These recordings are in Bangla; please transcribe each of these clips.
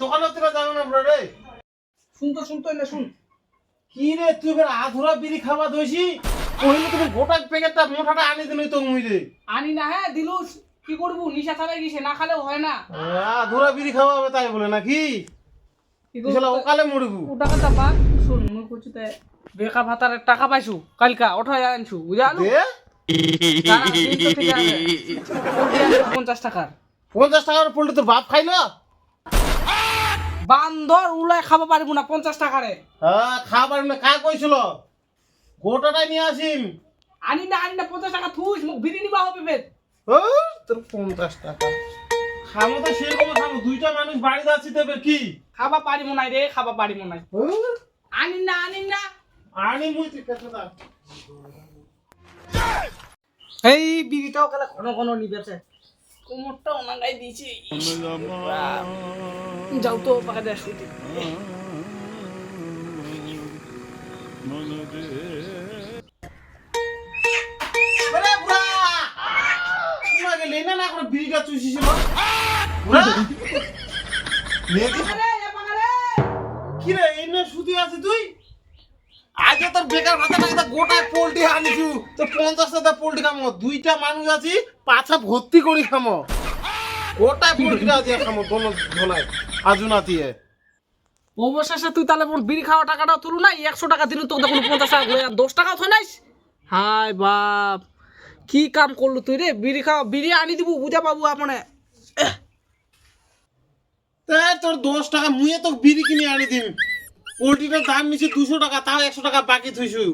দোকানে তোরা যাবে না রে শুন তো না শুন কি রে তুই ফের আধুরা বিড়ি খাওয়া দইছি কহিলে তুমি গোটা প্যাকেটটা মোটাটা আনি দিলি তো মুই রে আনি না হ্যাঁ দিলুস কি করব নিশা ছাড়াই গেছে না খালেও হয় না আধুরা বিড়ি খাওয়া হবে তাই বলে নাকি? ওকালে মরবু। ও টাকাটা পাক শুন মুই কইছি তে বেকা ভাতারের টাকা পাইছু কালকা ওঠাই আনছু বুঝালু দে। পঞ্চাশ টাকার পঞ্চাশ টাকার পড়লে তোর বাপ খাইলো বান্দর উলাই খাব পারিব না পঞ্চাশ টাকারে হ্যাঁ খাবার না কা কইছিল গোটাটাই নিয়ে আসিম আনি না আনি না পঞ্চাশ টাকা থুস মুখ বিড়ি নিবা হবে তোর পঞ্চাশ টাকা। খামো তো সেরকম খামো দুইটা মানুষ বাড়িতে আছি তবে কি? খাবা পারিব নাই রে খাবা পারিব নাই। আনি না আনি না। আনি মুই কেটে দাও এই বিড়িটাও কালে ঘন ঘন নিবেছে। কোমরটা অনাগাই দিয়েছে যাও তো পাকা দেয় শুইতে। আরে না করে বিড়িটা চুষিছিল কি রে এই না শুতে আছে তুই? আজ তোর বেকার ভাতা টাকা গোটা পোল্ট্রি আনিছু তো পঞ্চাশ টাকা পোল্ট্রি খামো। দুইটা মানুষ আছি পাছা ভর্তি করি খামো। গোটা পোল্ট্রি আছে খামো দোনো ধোলাই আজু নাতিয়ে অবশেষে তুই তাহলে মোর বিড়ি খাওয়া টাকাটা তুলু না? একশো টাকা দিনু তোকে দেখুন পঞ্চাশ টাকা দশ টাকাও থই নাইস? হাই বাপ। কি কাম করলু তুই রে? বিড়ি খাওয়া বিড়ি আনি দিব বুঝা পাবো আপনে। তা তোর দশ টাকা মুয়ে তো বিড়ি কিনে আনি দিম। পোল্ট্রিটার দাম নিচ্ছে দুশো টাকা তাও একশো টাকা বাকি থইছু।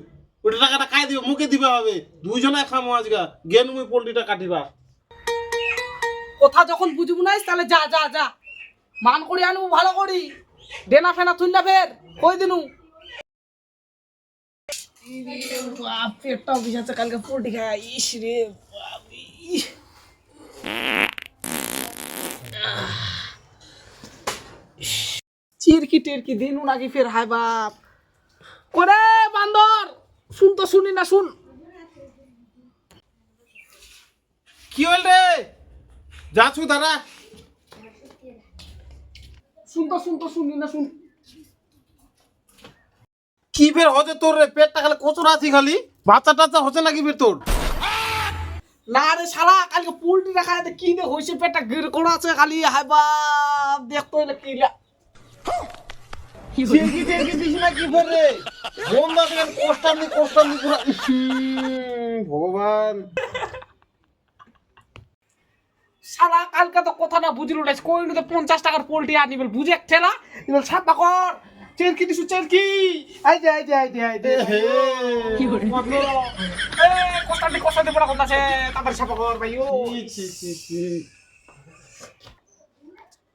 ওটা টাকাটা খাই দিবে মুখে দিবা হবে দুইজনে খামো আজকা গেন মুই পোল্ট্রিটা কাটিবা। কথা যখন বুঝব নাইস তাহলে যা যা যা। মান করি আনব ভালো করি। ডেনা ফেনা তুই না ফের কই দিনু? বাপ, পেটটাও বিছাচ্ছে কালকে পোল্ট্রি খায়। ইস রে ইস। চিরকি টেরকি দিনু নাকি ফের হায় বাপ। করে বান্দর শুন তো শুনি না শুন। কি হল রে? যাচ্ছু দাদা শুন তো শুন তো শুনি না শুন। কি বের হচ্ছে তোর রে? পেটটা খালি কচুর আছি খালি। বাচ্চা টাচ্চা হচ্ছে নাকি ফের তোর? না রে শালা কালকে পোল্ট্রি রাখা আছে কি দে হইছে পেটটা গির করা আছে খালি। হাই বাপ দেখতো এলে কি দিস না রে কষ্টাম কষ্টাম পুরা ভগবান। শালা কালকে তো কথা না বুঝিল না কইলো তো পঞ্চাশ টাকার পোল্ট্রি আনি বল বুঝে ঠেলা এবার সাপা কর। চেরকি দিছু চেরকি আই দে আই দে আই দে আই দে কি করে এ কষ্টা দি কষ্টা দি বড় কথা আছে সাপা কর ছি, ছি, ছি।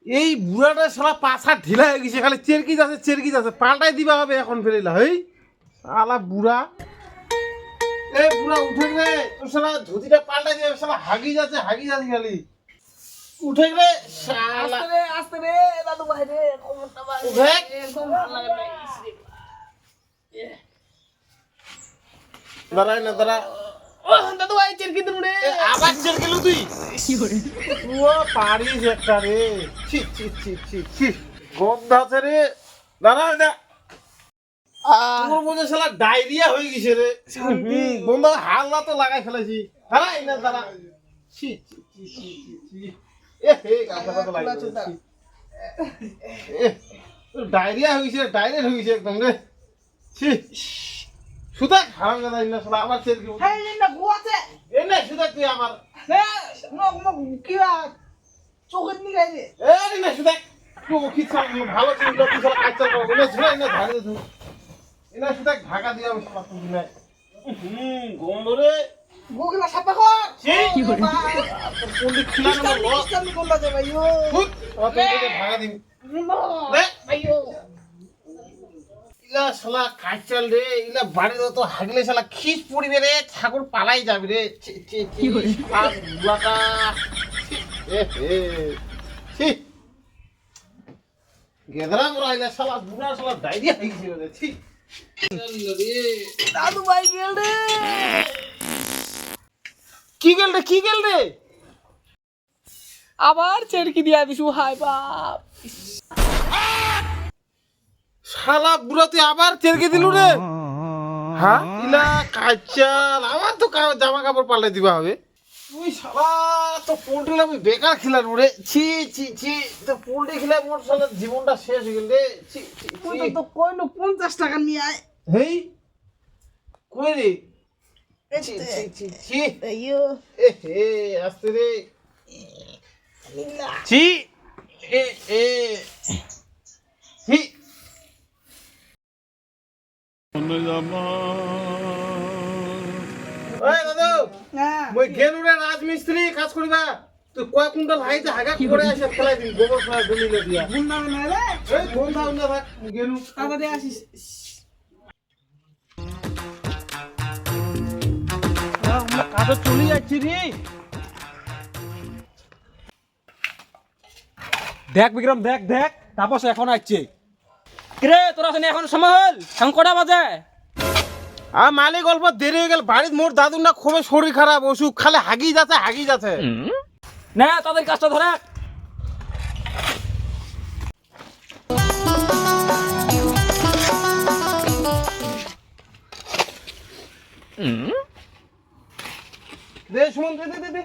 এই বুড়াটা শালা পাছা ঢিলা হয়ে গেছে খালি চেরকি যাচ্ছে চেরকি যাচ্ছে। পাল্টাই দিবা হবে এখন ফেরিলা হেই। শালা বুড়া। এ বুড়া উঠে রে তোর ধুতিটা পাল্টাই দিবে শালা হাগি যাচ্ছে হাগি যাচ্ছে খালি। উঠে রে শালা। আস্তে রে আস্তে রে দাদু ভাই রে কোমরটা ভাই উঠে। একদম ভালো লাগে না দাঁড়াই না দাঁড়া ও দাদু ভাই চেরকি দিন রে। এ, আবার চেরকিলু তুই? ও পারিস একটা রে। ছি ছি ছি ছি ছি। গন্ধ আছে রে। দাঁড়া না তোর মধ্যে শালা ডায়রিয়া হয়ে গেছে রে। হুম, বন্ধু হাল্লা তো লাগাই ফেলেছি। দাঁড়া এই না দাঁড়া ছি ছি ছি ছি ছি, ডায়রিয়া হয়ে গেছে ডায়রিয়া হয়ে গেছে একদম রে সুতা হারাম গাদা ইন্না শালা আবার চের কি হেই না গোয়াছে এ না সুতা তুই আমার হে নক নক কিবা চোখের নিগাই রে এ না সুতা তুই কি চাল ভালো ছিল তুই শালা কাজ চাল করো না সুতা না ধারে তুই এনা সুতা ঢাকা দিয়ে আমি শালা তুই না হুম গন্ধ রে গোগলা সাপা কর কি? করে পন্ডিত দে ভাইও রে। ভাইও ইলা শালা রে ইলা বাড়ির তো হাগলে শালা খিস পড়িবে রে ঠাকুর পালাই যাবে রে। আর বুয়াটা এ হে ছি। গেদরা মরাইলে শালা বুড়া শালা ডায়রিয়া হয়ে গেছে রে ছি। দাদু ভাই গেল রে। কি গেল রে কি গেল রে? আবার চেরকি দিয়া দিছু হাই বাপ। শালা বুড়া তুই আবার চেরকে দিলু রে। হ্যাঁ? ইলা কাচাল আবার তো কা- জামা কাপড় পাল্টে দিবা হবে। তুই শালা তো পোল্ট্রি আমি বেকার খেলাম রে। ছি ছি ছি তো পোল্ট্রি খেলে মোর শালা জীবনটা শেষ হয়ে গেল রে। ছি তুই। তো কইলো পঞ্চাশ টাকা নিয়ে আয়। হেই? কই রে? আস্তে রে ছি এ এ। হ্যাঁ মই গেলু রে রাজমিস্ত্রি কাজ করিবা? তুই কয় কুইন্টাল হাইতে হাগা করে আসে ফেলাই দিন গোবর ফেলাই দলিলে দিয়া। গুন্ডা না রে এই গেলু তাড়াতাড়ি আসিস। কাজে চলে যাচ্ছি রে। দেখ বিক্রম দেখ দেখ তাপস এখন আসছে। কিরে তোরা শুনে এখন সময়? হল এখন কটা বাজে? আর মালিক অল্প দেরি হয়ে গেল বাড়ির মোর দাদুর না খুবই শরীর খারাপ অসুখ খালি হাগি যাচ্ছে হাগি যাচ্ছে। না তাদের কাজটা ধরে দে সুমন দে দে দে দে।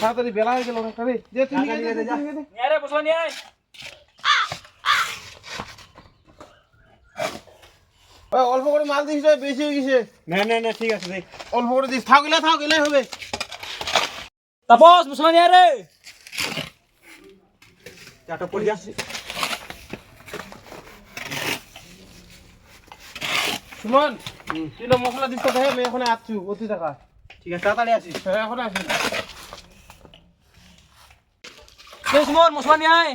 তাড়াতাড়ি বেলা হয়ে গেল অনেকটা রে। দে তুই নিয়ে দে, দে, দে। বসো নিয়ে অল্প করে মাল দিস বেশি হয়ে গেছে। না না না ঠিক আছে অল্প করে দিস। থাক গেলে থাক গেলে হবে। তাপস মুসলমান নিয়ে রে। চাটা পড়ে যাচ্ছে সুমন তুই না মশলা দিস তো আমি এখন আসছু অতি টাকা। ঠিক আছে তাড়াতাড়ি আসিস। হ্যাঁ এখন আসি সুমন মুসলমান নিয়ে আয়।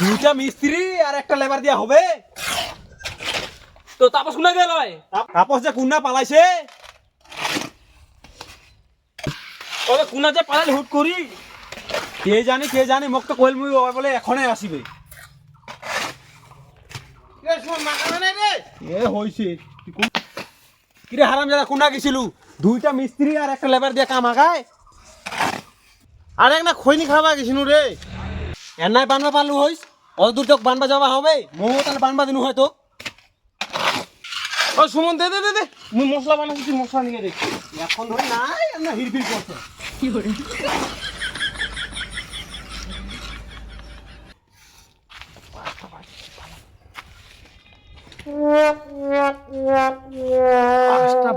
দুইটা মিস্ত্রি আর একটা লেবার দিয়া হবে। তো তাপস কোনা গেল তাপস যে কুন্না পালাইছে? তবে কুনা যে পালাইলে হুট করি। কে জানি কে জানি মোক তো কইল মুই বলে এখনে আসিবে। এ হইছে। কিরে হারাম যারা কোনা গেছিলু? দুইটা মিস্ত্রি আর একটা লেবার দিয়ে কাম আগায়। আর এক না, খৈনি খাবা গেছিনু রে? এর নাই বানবা পারলু হইস? অত দূর তোক বানবা যাওয়া হবে? মোমো তাহলে বানবা দিনু হয়তো। ও, সুমন, দে দে দে দে। মুই মশলা বানাচ্ছি তুই মশলা নিয়ে দে এখন ধরে নাই না হিরফির করছে। পাঁচটা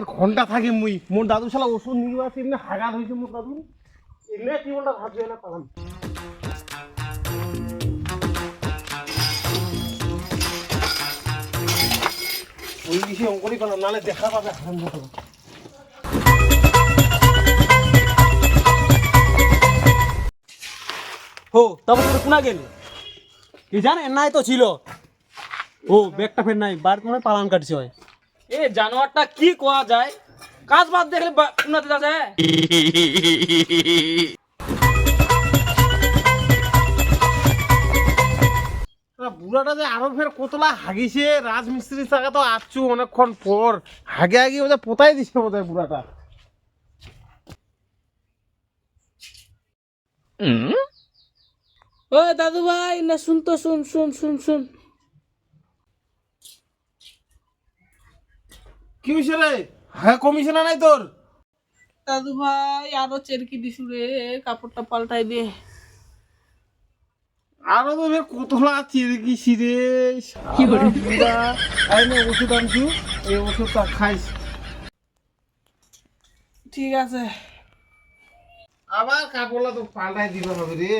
আর ঘণ্টা থাকে মুই। মোর দাদু শালা ওষুধ এমনি হাগাত হয়েছে মোর দাদু। এমনি জীবনটা ভাবছে না পালাম ওই পেলাম নাহলে দেখা পাবে হারাম হো তারপর কোনা গেল? কি জানে, নাই তো ছিল। ও ব্যাগটা ফের নাই বার করে পালান কাটছে হয়। এ জানোয়ারটা কি কোয়া যায়? কাজ বাদ দেখলে কোনাতে যাচ্ছে বুড়াটা যে আরও ফের কতলা হাগিছে রাজমিস্ত্রির টাকা তো আসছু অনেকক্ষণ পর। হাগে হাগি বোধহয় পোতাই দিছে বোধহয় বুড়াটা। ও দাদু ভাই না শুন তো শুন শুন শুন শুন। কি হয়েছে রে? হ্যাঁ কমিশনার নাই তোর? দাদু ভাই আরও চেরকি দিছু রে? কাপড়টা পাল্টাই দে। আরও তো ফের কতলা চিরকিছি রে? শালা বুড়া আই না ওষুধ আনছু। এই ওষুধটা খাইস ঠিক আছে। আবার কাপড়লা তো পাল্টাই দিতে হবে রে।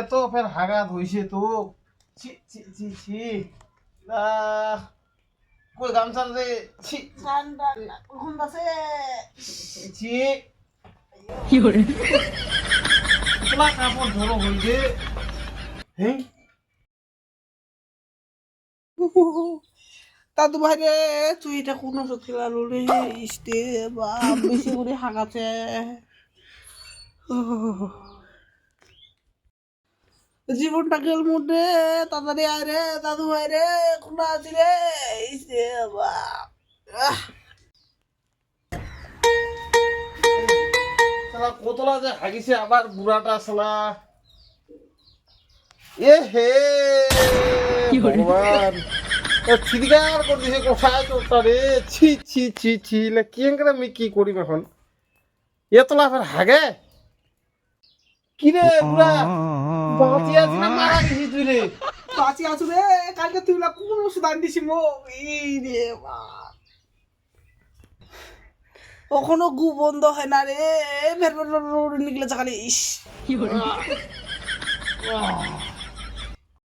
এত ফের হাগাত হইছে তো। ছি ছি ছি ছি। কই গামছা রে? ছি। কখন আছে ছি, ছি কতলা কাপড় ধরো হইছে হ্যাঁ দাদু ভাই রে তুই এটা কোন ওষুধ খেলালু রে? ইস্টে বা বেশি করে হাগাছে জীবনটা গেল মুডে তাড়াতাড়ি আয় রে দাদু ভাই রে কোনটা আছি রে। কতলা যে হাগিছে আবার বুড়াটা শালা। এ হে ভগবান। চিৎকার করে দিছে কোথায় তোরটা রে? ছি ছি ছি ছি লে কি করে আমি কি করিম এখন? এতলা ফের হাগে? কি রে বুড়া? বাঁচি আছি আছো রে কালকে তুই না দিছি মো রে বাপ গু বন্ধ হয় না রে ভের ভের নিকলে চাকালে ইস